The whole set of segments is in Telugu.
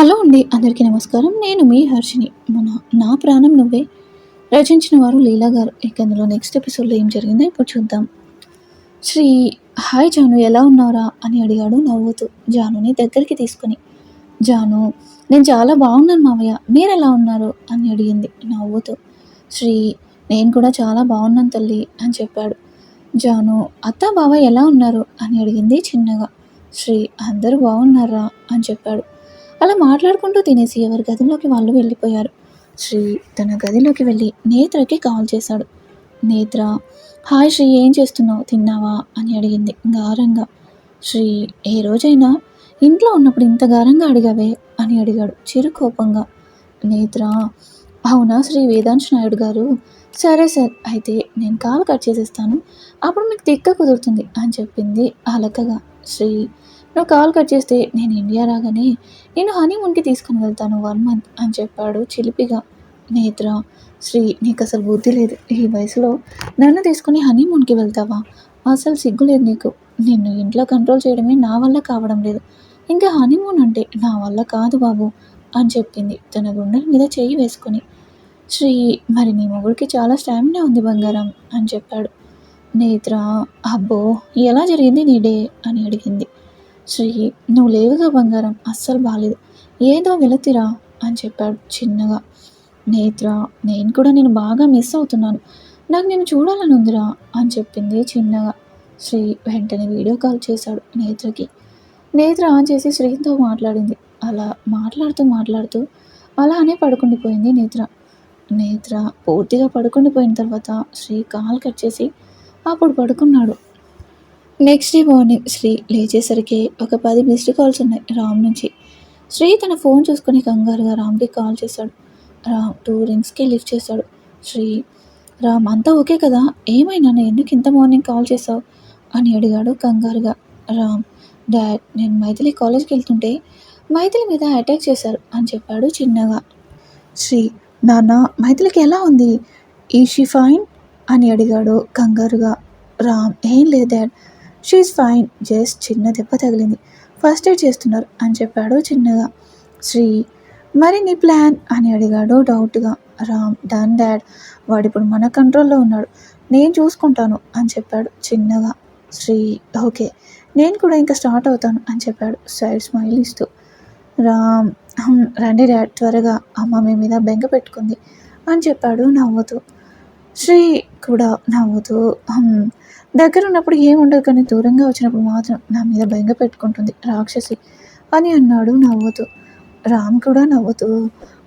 హలో అండి అందరికీ నమస్కారం. నేను మీ హర్షిని మన నా ప్రాణం నువ్వే. రచించిన వారు లీలా గారు. ఇక అందులో నెక్స్ట్ ఎపిసోడ్లో ఏం జరిగిందో ఇప్పుడు చూద్దాం. శ్రీ హాయ్ జాను ఎలా ఉన్నారా అని అడిగాడు నవ్వుతూ జానుని దగ్గరికి తీసుకుని. జాను నేను చాలా బాగున్నాను మావయ్య. మీరు ఎలా ఉన్నారు? అని అడిగింది నవ్వుతూ. శ్రీ నేను కూడా చాలా బాగున్నాను తల్లి అని చెప్పాడు. జాను అత్త బావ ఎలా ఉన్నారు? అని అడిగింది చిన్నగా. శ్రీ అందరూ బాగున్నారా? అని చెప్పాడు. అలా మాట్లాడుకుంటూ తినేసి ఎవరి గదిలోకి వాళ్ళు వెళ్ళిపోయారు. శ్రీ తన గదిలోకి వెళ్ళి నేత్రకి కాల్ చేశాడు. నేత్ర హాయ్ శ్రీ ఏం చేస్తున్నావు? తిన్నావా? అని అడిగింది గారంగా. శ్రీ ఏ రోజైనా? ఇంట్లో ఉన్నప్పుడు ఇంత గారంగా అడిగావే? అని అడిగాడు చిరు కోపంగా. నేత్ర అవునా శ్రీ వేదాంశ్ నాయుడు గారు? సరే సార్ అయితే నేను కాలు కట్ చేసేస్తాను. అప్పుడు మీకు తిక్క కుదురుతుంది అని చెప్పింది అలకగా. శ్రీ నువ్వు కాల్ కట్ చేస్తే నేను ఇండియా రాగానే నేను హనీమూన్కి తీసుకుని వెళ్తాను వన్ మంత్ అని చెప్పాడు చిలిపిగా. నేత్ర శ్రీ నీకు అసలు బుద్ధి లేదు. ఈ వయసులో నన్ను తీసుకుని హనీమూన్కి వెళ్తావా? అసలు సిగ్గు లేదు నీకు. నిన్ను ఇంట్లో కంట్రోల్ చేయడమే నా వల్ల కావడం లేదు. ఇంకా హనీమూన్ అంటే నా వల్ల కాదు బాబు అని చెప్పింది తన గుండెల మీద చెయ్యి వేసుకొని. శ్రీ మరి నీ మొగుడికి చాలా స్టామినా ఉంది బంగారం అని చెప్పాడు. నేత్ర అబ్బో ఎలా జరిగింది నీ డే? అని అడిగింది. శ్రీ నువ్వు లేవుగా బంగారం అస్సలు బాగాలేదు ఏదో వెళతిరా అని చెప్పాడు చిన్నగా. నేత్ర నేను కూడా నేను బాగా మిస్ అవుతున్నాను. నాకు నేను చూడాలని ఉందిరా అని చెప్పింది చిన్నగా. శ్రీ వెంటనే వీడియో కాల్ చేశాడు నేత్రకి. నేత్ర ఆన్ చేసి శ్రీతో మాట్లాడింది. అలా మాట్లాడుతూ మాట్లాడుతూ అలానే పడుకుండిపోయింది నేత్ర. నేత్ర పూర్తిగా పడుకుండిపోయిన తర్వాత శ్రీ కాల్ కట్ చేసి అప్పుడు పడుకున్నాడు. నెక్స్ట్ డే మార్నింగ్ శ్రీ లేచేసరికి ఒక పది మిస్డ్ కాల్స్ ఉన్నాయి రామ్ నుంచి. శ్రీ తన ఫోన్ చూసుకుని కంగారుగా రామ్కి కాల్ చేశాడు. రామ్ టూ రింగ్స్కి లిఫ్ట్ చేశాడు. శ్రీ రామ్ అంతా ఓకే కదా? ఏమైనా? ఎందుకు ఇంత మార్నింగ్ కాల్ చేసావు అని అడిగాడు కంగారుగా. రామ్ డాడ్ నేను మైథిలి కాలేజ్కి వెళ్తుంటే మైథిలి మీద అటాక్ చేశారు అని చెప్పాడు చిన్నగా. శ్రీ నాన్న మైథిలికి ఎలా ఉంది? ఈ షీ ఫైన్ అని అడిగాడు కంగారుగా. రామ్ ఏం లేదు డాడ్. She fine. జస్ట్ చిన్న దెబ్బ తగిలింది. ఫస్ట్ ఎయిడ్ చేస్తున్నారు అని చెప్పాడు చిన్నగా. శ్రీ మరి నీ ప్లాన్? అని అడిగాడు డౌట్గా. Ram done dad. వాడు ఇప్పుడు మన కంట్రోల్లో ఉన్నాడు. నేను చూసుకుంటాను అని చెప్పాడు చిన్నగా. శ్రీ ఓకే. నేను కూడా ఇంకా స్టార్ట్ అవుతాను అని చెప్పాడు సైడ్ స్మైల్ ఇస్తూ. రామ్ రండి డాడ్ త్వరగా. అమ్మ మీ మీద బెంగ పెట్టుకుంది అని చెప్పాడు నవ్వుతూ. శ్రీ కూడా నవ్వుతూ దగ్గర ఉన్నప్పుడు ఏం ఉండదు కానీ దూరంగా వచ్చినప్పుడు మాత్రం నా మీద బెంగ పెట్టుకుంటుంది రాక్షసి అని అన్నాడు నవ్వుతూ. రామ్ కూడా నవ్వుతూ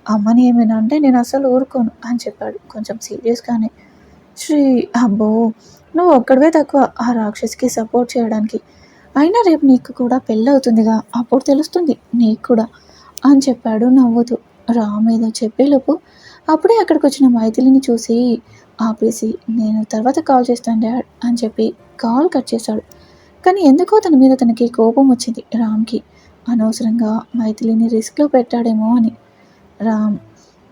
అమ్మని ఏమైనా అంటే నేను అసలు ఊరుకోను అని చెప్పాడు కొంచెం సీరియస్గానే శ్రీ అబ్బో నువ్వు ఒక్కడివే తక్కువ ఆ రాక్షసికి సపోర్ట్ చేయడానికి. అయినా రేపు నీకు కూడా పెళ్ళి అవుతుందిగా అప్పుడు తెలుస్తుంది నీకు కూడా అని చెప్పాడు నవ్వుతూ. రామ్ ఏదో చెప్పేలోపు అప్పుడే అక్కడికి వచ్చిన మైథిలిని చూసి ఆపేసి నేను తర్వాత కాల్ చేస్తాను డాడ్ అని చెప్పి కాల్ కట్ చేశాడు. కానీ ఎందుకో తన మీద తనకి కోపం వచ్చింది రామ్కి. అనవసరంగా మైథిలిని రిస్క్లో పెట్టాడేమో అని. Ram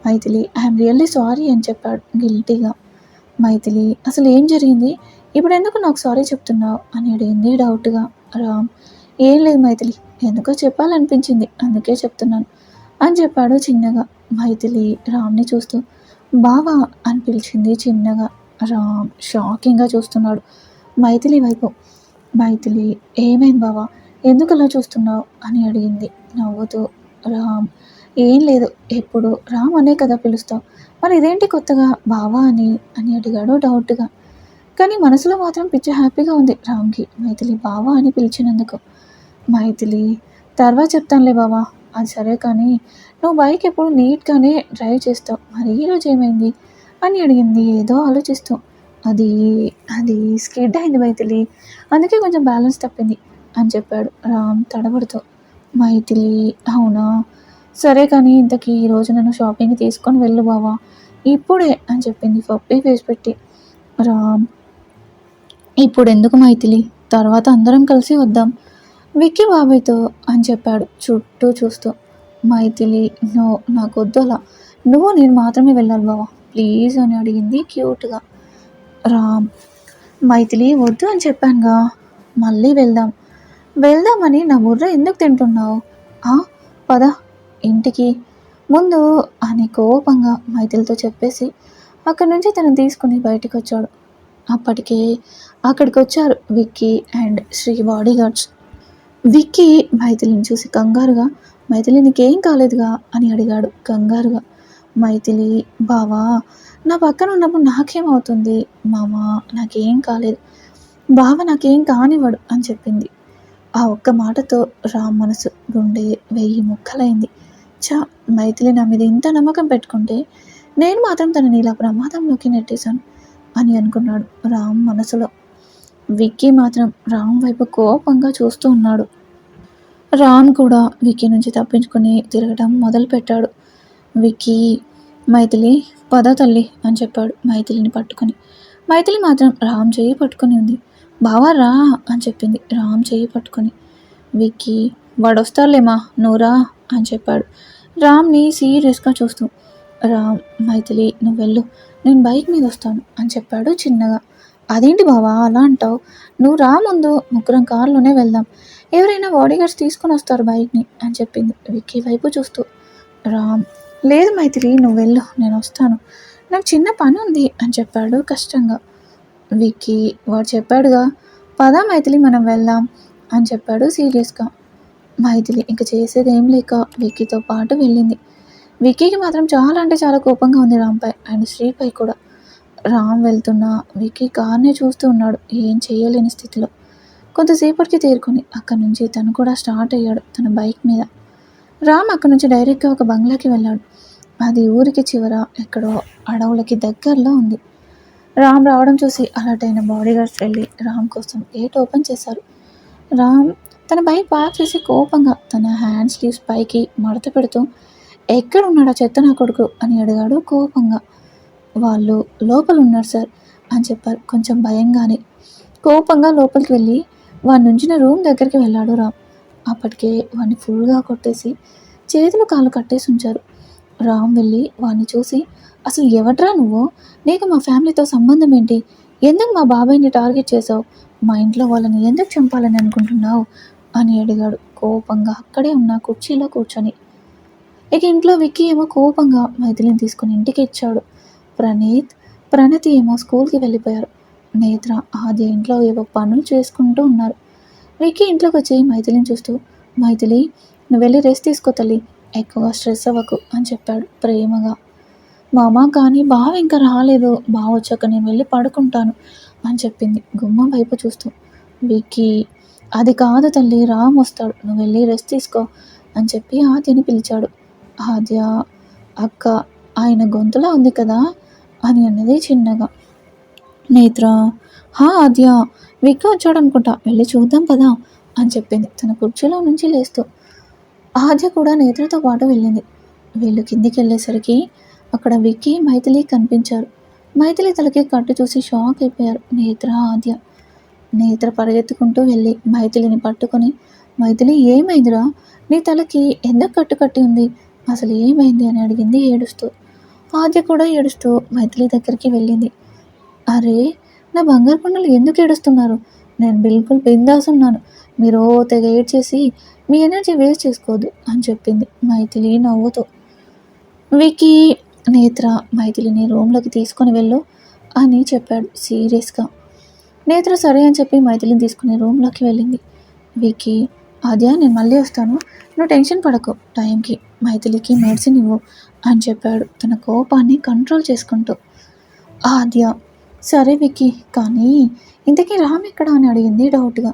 Maithili I'm really sorry అని చెప్పాడు గిల్టీగా. మైథిలి అసలు ఏం జరిగింది? ఇప్పుడు ఎందుకు నాకు సారీ చెప్తున్నావు? అని అడిగింది డౌట్గా. రామ్ ఏం లేదు మైథిలి ఎందుకో చెప్పాలనిపించింది అందుకే చెప్తున్నాను అని చెప్పాడు చిన్నగా. మైథిలి రామ్ని చూస్తూ బావా అని పిలిచింది చిన్నగా. రామ్ షాకింగ్గా చూస్తున్నాడు. మైథిలి వైపు మైథిలి ఏమైంది బావా? ఎందుకు అలా చూస్తున్నావు? అని అడిగింది. నవ్వుతూ రామ్ ఏం లేదు. ఎప్పుడు? రామ్ అనే కదా పిలుస్తావు. మరి ఇదేంటి కొత్తగా? బావా అని అని అడిగాడు డౌట్గా. కానీ మనసులో మాత్రం పిచ్చి హ్యాపీగా ఉంది రామ్కి. మైథిలి బావా అని పిలిచినందుకు. మైథిలి తర్వాత చెప్తానులే బావా. అది సరే కానీ నువ్వు బైక్ ఎప్పుడు నీట్గానే డ్రైవ్ చేస్తావు. మరి ఈరోజు ఏమైంది? అని అడిగింది. ఏదో ఆలోచిస్తూ. అది అది స్కిడ్ అయింది మైథిలి. అందుకే కొంచెం బ్యాలెన్స్ తప్పింది అని చెప్పాడు రామ్ తడబడుతూ. మైథిలి అవునా? సరే కానీ ఇంతకీ ఈరోజు నన్ను షాపింగ్కి తీసుకొని వెళ్ళు బావా. ఇప్పుడే అని చెప్పింది. పప్పి ఫేస్ పెట్టి. రామ్ ఇప్పుడు ఎందుకు మైథిలి? తర్వాత అందరం కలిసి వద్దాం. విక్కీ బాబాయ్తో అని చెప్పాడు చుట్టూ చూస్తూ. మైథిలి నో నాకు వద్దు నువ్వు నేను మాత్రమే వెళ్ళాలి బావా. ప్లీజ్ అని అడిగింది క్యూట్గా. రామ్. మైథిలి వద్దు అని చెప్పానుగా. మళ్ళీ వెళ్దాం. వెళ్దామని నా బుర్ర ఎందుకు తింటున్నావు? ఆ, పద ఇంటికి. ముందు అని కోపంగా మైథిలితో చెప్పేసి అక్కడి నుంచి తను తీసుకుని బయటికి వచ్చాడు అప్పటికే అక్కడికి వచ్చారు విక్కీ అండ్ శ్రీ బాడీగార్డ్స్. విక్కీ మైథిలిని చూసి కంగారుగా మైథిలి నీకేం కాలేదుగా? అని అడిగాడు కంగారుగా. మైథిలి బావా నా పక్కన ఉన్నప్పుడు నాకేమవుతుంది? మామ నాకేం కాలేదు. బావ నాకేం కానివ్వడు అని చెప్పింది. ఆ ఒక్క మాటతో రామ్ మనసు గుండె వెయ్యి ముక్కలైంది. చా మైథిలి నా మీద ఇంత నమ్మకం పెట్టుకుంటే నేను మాత్రం తనని ఇలా ప్రమాదంలోకి నెట్టేశాను అని అనుకున్నాడు రామ్ మనసులో. విక్కీ మాత్రం రామ్ వైపు కోపంగా చూస్తూ ఉన్నాడు. రామ్ కూడా విక్కీ నుంచి తప్పించుకుని తిరగడం మొదలుపెట్టాడు. విక్కీ మైథిలి పద తల్లి అని చెప్పాడు మైథిలిని పట్టుకొని. మైథిలి మాత్రం రామ్ చేయి పట్టుకొని ఉంది. బావా రా అని చెప్పింది రామ్ చేయి పట్టుకొని. విక్కీ వాడొస్తారులేమా నువ్వురా అని చెప్పాడు. రామ్ని సీరియస్గా చూస్తూ రామ్ మైథిలి నువ్వు వెళ్ళు నేను బైక్ మీద వస్తాను అని చెప్పాడు చిన్నగా. అదేంటి బావా అలా అంటావు? నువ్వు రా ముందు ముగ్గురం కారులోనే వెళ్దాం. ఎవరైనా బాడీగార్డ్స్ తీసుకొని వస్తారు బైక్ని అని చెప్పింది విక్కీ వైపు చూస్తూ. రామ్ లేదు మైత్రి నువ్వు వెళ్ళు నేను వస్తాను. నాకు చిన్న పని ఉంది అని చెప్పాడు కష్టంగా. విక్కీ వాడు చెప్పాడుగా పదా మైథిలి మనం వెళ్దాం అని చెప్పాడు సీరియస్గా. మైథిలి ఇంక చేసేది ఏం లేక విక్కీతో పాటు వెళ్ళింది. విక్కీకి మాత్రం చాలా అంటే చాలా కోపంగా ఉంది రామ్పై అండ్ శ్రీపై కూడా. రామ్ వెళ్తున్న వికీ కార్నే చూస్తూ ఉన్నాడు. ఏం చేయలేని స్థితిలో. కొంతసేపటికి తేరుకొని అక్కడి నుంచి తను కూడా స్టార్ట్ అయ్యాడు తన బైక్ మీద. రామ్ అక్కడి నుంచి డైరెక్ట్గా ఒక బంగ్లాకి వెళ్ళాడు. అది ఊరికి చివర ఎక్కడో అడవులకి దగ్గరలో ఉంది. రామ్ రావడం చూసి అలర్ట్ అయిన బాడీగార్డ్స్ వెళ్ళి రామ్ కోసం గేట్ ఓపెన్ చేశారు. రామ్ తన బైక్ పార్క్ చేసి కోపంగా తన హ్యాండ్ స్లీవ్స్ పైకి మడత పెడుతూ ఎక్కడ ఉన్నాడా చెత్త నా కొడుకు? అని అడిగాడు కోపంగా. వాళ్ళు లోపల ఉన్నారు సార్ అని చెప్పారు. కొంచెం భయంగానే. కోపంగా లోపలికి వెళ్ళి వాడి నుంచిన రూమ్ దగ్గరికి వెళ్ళాడు రామ్. అప్పటికే వాడిని ఫుల్గా కొట్టేసి చేతులు కాళ్ళు కట్టేసి ఉంచారు. రామ్ వెళ్ళి వాడిని చూసి అసలు ఎవడ్రా నువ్వు? నీకు మా ఫ్యామిలీతో సంబంధం ఏంటి? ఎందుకు మా బాబాయ్ని టార్గెట్ చేసావు మా ఇంట్లో వాళ్ళని ఎందుకు చంపాలని అనుకుంటున్నావు? అని అడిగాడు కోపంగా. అక్కడే ఉన్న కుర్చీలో కూర్చొని. ఇక ఇంట్లో విక్కీ ఏమో కోపంగా మైథిలిని తీసుకుని ఇంటికి ఇచ్చాడు. ప్రణీత్ ప్రణతి ఏమో స్కూల్కి వెళ్ళిపోయారు. నేత్ర ఆది ఇంట్లో ఏవో పనులు చేసుకుంటూ ఉన్నారు. వికీ ఇంట్లోకి వచ్చి మైథిలిని చూస్తూ మైథిలి నువ్వు వెళ్ళి రెస్ట్ తీసుకో తల్లి ఎక్కువ స్ట్రెస్ అవ్వకు అని చెప్పాడు ప్రేమగా. మామ కానీ బావ ఇంకా రాలేదు. బావ వచ్చాక నేను వెళ్ళి పడుకుంటాను అని చెప్పింది గుమ్మం వైపు చూస్తూ. వికి అది కాదు తల్లి రామ్ వస్తాడు. నువ్వు వెళ్ళి రెస్ట్ తీసుకో అని చెప్పి ఆద్యని పిలిచాడు. ఆద్య అక్క ఆయన గొంతులా ఉంది కదా? అని అన్నది చిన్నగా. నేత్ర హా ఆద్య విక్క వచ్చాడు అనుకుంటా. వెళ్ళి చూద్దాం కదా అని చెప్పింది. తన కుర్చీలో నుంచి లేస్తూ. ఆద్య కూడా నేత్రతో పాటు వెళ్ళింది. వీళ్ళు కిందికి వెళ్ళేసరికి అక్కడ విక్కీ మైథిలి కనిపించారు. మైథిలి తలకి కట్టు చూసి షాక్ అయిపోయారు. నేత్ర ఆద్య. నేత్ర పరిగెత్తుకుంటూ వెళ్ళి మైథిలిని పట్టుకొని మైథిలి ఏమైందిరా? నీ తలకి ఎందుకు కట్టు కట్టి ఉంది? అసలు ఏమైంది అని అడిగింది ఏడుస్తూ. ఆద్య కూడా ఏడుస్తూ మైథిలి దగ్గరికి వెళ్ళింది. అరే నా బంగారు కొండలు ఎందుకు ఏడుస్తున్నారు? నేను బిల్కుల్ బిందాస్ ఉన్నాను. మీరు తెగ తెగ ఏడ్చేసి మీ ఎనర్జీ వేస్ట్ చేసుకోవద్దు అని చెప్పింది మైథిలి నవ్వుతూ. వికీ నేత్ర మైథిలిని రూమ్లోకి తీసుకొని వెళ్ళు అని చెప్పాడు సీరియస్గా. నేత్ర సరే అని చెప్పి మైథిలిని తీసుకుని రూమ్లోకి వెళ్ళింది. వికీ అదే నేను మళ్ళీ వస్తాను. నువ్వు టెన్షన్ పడకు టైంకి మైథిలికి మెడిసిన్ ఇవ్వు అని చెప్పాడు. తన కోపాన్ని కంట్రోల్ చేసుకుంటూ. ఆద్య సరే విక్కీ కానీ ఇంతకీ రామ్ ఎక్కడ అని అడిగింది డౌట్గా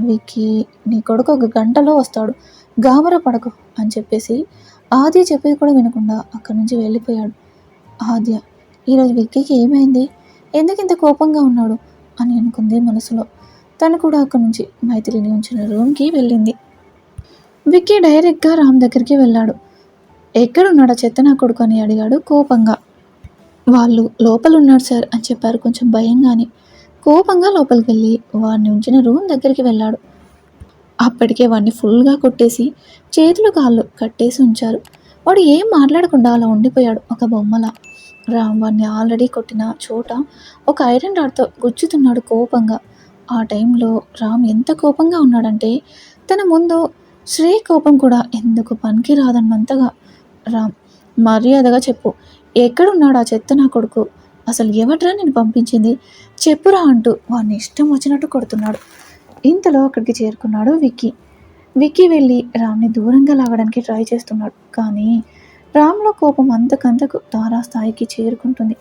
విక్కీ నీ కొడుకు ఒక గంటలో వస్తాడు. గాబరా పడకు అని చెప్పేసి ఆద్య చెప్పేది కూడా వినకుండా అక్కడి నుంచి వెళ్ళిపోయాడు. ఆద్య ఈరోజు విక్కీకి ఏమైంది? ఎందుకు ఇంత కోపంగా ఉన్నాడు? అని అనుకుంది మనసులో. తను కూడా అక్కడి నుంచి మైథిలిని ఉంచిన రూమ్కి వెళ్ళింది. విక్కీ డైరెక్ట్గా రామ్ దగ్గరికి వెళ్ళాడు. ఎక్కడున్నాడా చెత్త నా కొడుకు అని అడిగాడు కోపంగా. వాళ్ళు లోపలున్నారు సార్ అని చెప్పారు కొంచెం భయంగానే. కోపంగా లోపలికి వెళ్ళి వాడిని ఉంచిన రూమ్ దగ్గరికి వెళ్ళాడు. అప్పటికే వాడిని ఫుల్గా కొట్టేసి చేతులు కాళ్ళు కట్టేసి ఉంచారు. వాడు ఏం మాట్లాడకుండా అలా ఉండిపోయాడు ఒక బొమ్మలా. రామ్ వాడిని ఆల్రెడీ కొట్టిన చోట ఒక ఐరన్ రాడ్తో గుచ్చుతున్నాడు కోపంగా. ఆ టైంలో రామ్ ఎంత కోపంగా ఉన్నాడంటే తన ముందు శ్రీ కోపం కూడా ఎందుకు పనికి రాదన్నంతగా రామ్ మర్యాదగా చెప్పు. ఎక్కడున్నాడు ఆ చెత్త నా కొడుకు? అసలు ఎవట్రా నేను పంపించింది? చెప్పురా అంటూ వాడిని ఇష్టం వచ్చినట్టు కొడుతున్నాడు. ఇంతలో అక్కడికి చేరుకున్నాడు విక్కీ. విక్కీ వెళ్ళి రామ్ని దూరంగా లాగడానికి ట్రై చేస్తున్నాడు. కానీ రామ్లో కోపం అంతకంతకు తారా స్థాయికి చేరుకుంటుంది.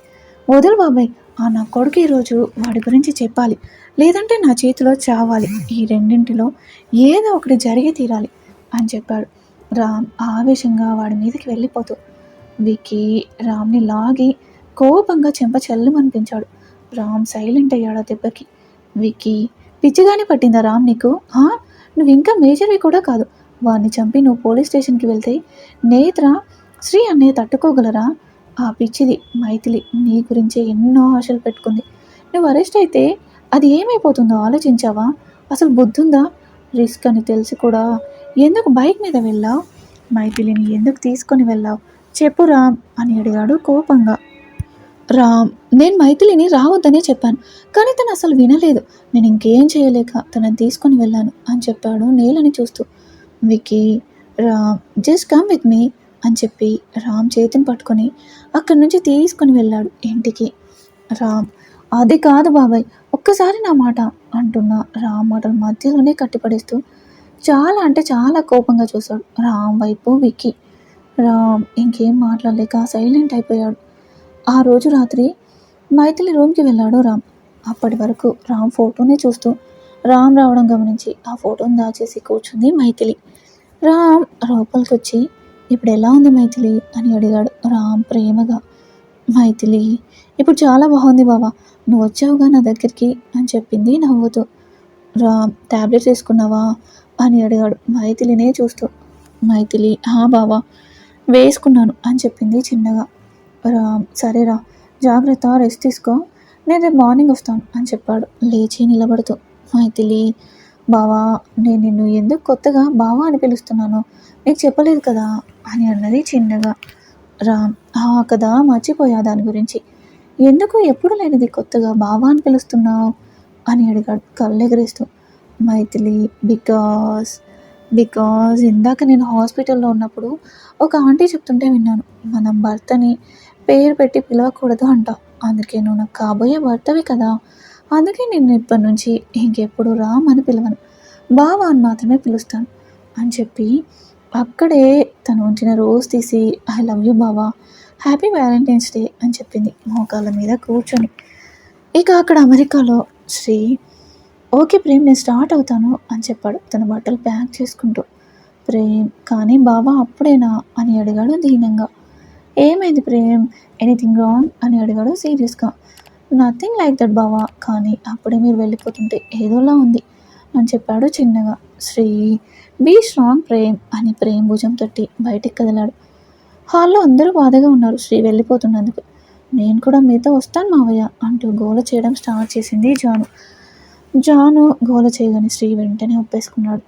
వదులు బాబాయ్ ఆ నా కొడుకు ఈరోజు వాడి గురించి చెప్పాలి. లేదంటే నా చేతిలో చావాలి. ఈ రెండింటిలో ఏదో ఒకటి జరిగి తీరాలి అని చెప్పాడు. రామ్ ఆవేశంగా వాడి మీదకి వెళ్ళిపోతూ వికి రామ్ని లాగి కోపంగా చెంప చెల్లుమనిపించాడు. రామ్ సైలెంట్ అయ్యాడు దెబ్బకి. వికి పిచ్చిగానే పట్టిందా రామ్ నీకు? హా? నువ్వు ఇంకా మేజర్వి కూడా కాదు. వాడిని చంపి నువ్వు పోలీస్ స్టేషన్కి వెళ్తే నేత్ర శ్రీ అన్నయ్య తట్టుకోగలరా? ఆ పిచ్చిది మైథిలి నీ గురించే ఎన్నో ఆశలు పెట్టుకుంది. నువ్వు అరెస్ట్ అయితే అది ఏమైపోతుందో ఆలోచించావా? అసలు బుద్ధుందా? రిస్క్ అని తెలిసి కూడా ఎందుకు బైక్ మీద వెళ్ళావు? మైథిలిని ఎందుకు తీసుకొని వెళ్ళావు? చెప్పు రామ్ అని అడిగాడు కోపంగా. రామ్ నేను మైథిలిని రావద్దనే చెప్పాను కానీ తను అసలు వినలేదు. నేను ఇంకేం చేయలేక తనని తీసుకొని వెళ్ళాను అని చెప్పాడు నేలని చూస్తూ. Vicky Ram just come with me అని చెప్పి రామ్ చేతిని పట్టుకొని అక్కడి నుంచి తీసుకొని వెళ్ళాడు ఇంటికి. రామ్ అది కాదు బాబాయ్ ఒక్కసారి నా మాట అంటున్న రామ్ మాటల మధ్యలోనే కట్టిపడేస్తూ చాలా అంటే చాలా కోపంగా చూశాడు రామ్ వైపు విక్కీ. రామ్ ఇంకేం మాట్లాడలేక సైలెంట్ అయిపోయాడు. ఆ రోజు రాత్రి మైథిలి రూమ్కి వెళ్ళాడు రామ్. అప్పటి వరకు రామ్ ఫోటోనే చూస్తూ రామ్ రావడం గమనించి ఆ ఫోటోని దాచేసి కూర్చుంది మైథిలి. రామ్ లోపలికి వచ్చి ఇప్పుడు ఎలా ఉంది మైథిలి? అని అడిగాడు రామ్ ప్రేమగా. మైథిలి ఇప్పుడు చాలా బాగుంది బావా. నువ్వు వచ్చావుగా నా దగ్గరికి అని చెప్పింది నవ్వుతూ. రామ్ ట్యాబ్లెట్స్ వేసుకున్నావా అని అడిగాడు. మైథిలినే చూస్తూ. మైథిలి హా బావా వేసుకున్నాను అని చెప్పింది చిన్నగా. రా సరేరా జాగ్రత్త రెస్ట్ తీసుకో నేను రేపు మార్నింగ్ వస్తాను అని చెప్పాడు. లేచి నిలబడుతూ. మైథిలి బావా నేను నిన్ను ఎందుకు కొత్తగా బావా అని పిలుస్తున్నాను నీకు చెప్పలేదు కదా అని అన్నది చిన్నగా. రామ్ ఆ కదా మర్చిపోయా దాని గురించి. ఎందుకు ఎప్పుడు లేనిది కొత్తగా బావా అని పిలుస్తున్నావు? అని అడిగాడు కళ్ళెగరేస్తూ. మైథిలి బికాస్ బికాజ్ ఇందాక నేను హాస్పిటల్లో ఉన్నప్పుడు ఒక ఆంటీ చెప్తుంటే విన్నాను మనం భర్తని పేరు పెట్టి పిలవకూడదు అంట. అందుకే నువ్వు నాకు కాబోయే భర్తవి కదా. అందుకే నేను ఇప్పటి నుంచి ఇంకెప్పుడు రామ్ అని పిలవను. బావా అని మాత్రమే పిలుస్తాను. అని చెప్పి అక్కడే తను ఉంచిన రోజ్ తీసి ఐ లవ్ యూ బావా. హ్యాపీ వ్యాలంటైన్స్ డే అని చెప్పింది మోకాళ్ళ మీద కూర్చొని. ఇక అక్కడ అమెరికాలో శ్రీ ఓకే ప్రేమ్ నేను స్టార్ట్ అవుతాను అని చెప్పాడు. తన బట్టలు ప్యాక్ చేసుకుంటూ ప్రేమ్ కానీ బాబా అప్పుడేనా? అని అడిగాడు దీనంగా. ఏమైంది ప్రేమ్? Anything wrong? అని అడిగాడు సీరియస్గా. నథింగ్ లైక్ దట్ బావా కానీ అప్పుడే మీరు వెళ్ళిపోతుంటే ఏదోలా ఉంది అని చెప్పాడు చిన్నగా. శ్రీ బీ స్ట్రాంగ్ ప్రేమ్ అని ప్రేమ్ భుజం తట్టి బయటికి కదిలాడు. హాల్లో అందరూ బాధగా ఉన్నారు శ్రీ వెళ్ళిపోతున్నందుకు. నేను కూడా మీతో వస్తాను మావయ్య అంటూ గోల చేయడం స్టార్ట్ చేసింది జాను. జాను గోల చేయగానే శ్రీ వెంటనే ఒప్పేసుకున్నాడు.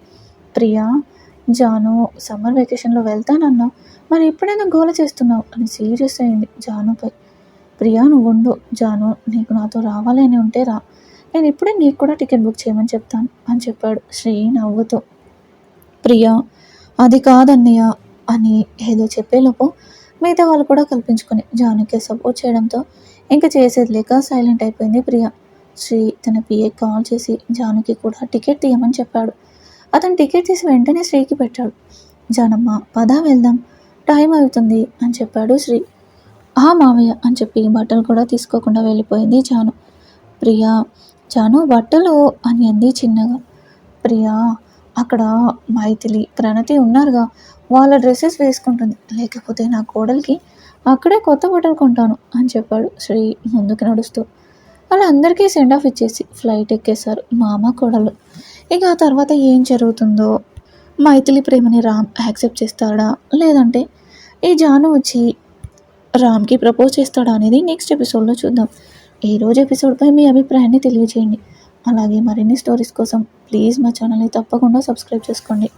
ప్రియా జాను సమ్మర్ వెకేషన్లో వెళ్తానన్నావు మరి ఎప్పుడైనా గోల చేస్తున్నావు? అని సీరియస్ అయింది జానుపై. ప్రియా నువ్వు ఉండు జాను నీకు నాతో రావాలి అని ఉంటే రా. నేను ఇప్పుడే నీకు కూడా టికెట్ బుక్ చేయమని చెప్తాను అని చెప్పాడు శ్రీ నవ్వుతూ. ప్రియా అది కాదన్నయ్య అని ఏదో చెప్పేలోపు మిగతా వాళ్ళు కూడా కల్పించుకొని జానుకి సపోర్ట్ చేయడంతో ఇంకా చేసేది లేక సైలెంట్ అయిపోయింది ప్రియా. శ్రీ తన పిఏ కాల్ చేసి జానుకి కూడా టికెట్ తీయమని చెప్పాడు. అతను టికెట్ తీసి వెంటనే శ్రీకి పెట్టాడు. జానమ్మ పదా వెళ్దాం టైం అవుతుంది అని చెప్పాడు శ్రీ. ఆ మావయ్య అని చెప్పి బట్టలు కూడా తీసుకోకుండా వెళ్ళిపోయింది జాను. ప్రియా జాను బట్టలు అని అంది చిన్నగా. ప్రియా అక్కడ మైథిలి ప్రణతి ఉన్నారుగా. వాళ్ళ డ్రెస్సెస్ వేసుకుంటుంది. లేకపోతే నా కోడలికి అక్కడే కొత్త బట్టలు కొంటాను అని చెప్పాడు శ్రీ ముందుకు నడుస్తూ. వాళ్ళందరికీ సెండ్ ఆఫ్ ఇచ్చేసి ఫ్లైట్ ఎక్కేశారు మామ కోడలు. ఇక ఆ తర్వాత ఏం జరుగుతుందో? మైథిలి ప్రేమని రామ్ యాక్సెప్ట్ చేస్తాడా? లేదంటే ఈ జాను వచ్చి రామ్కి ప్రపోజ్ చేస్తాడా అనేది నెక్స్ట్ ఎపిసోడ్లో చూద్దాం. ఈ రోజు ఎపిసోడ్పై మీ అభిప్రాయాన్ని తెలియజేయండి. అలాగే మరిన్ని స్టోరీస్ కోసం ప్లీజ్ మా ఛానల్ని తప్పకుండా సబ్స్క్రైబ్ చేసుకోండి.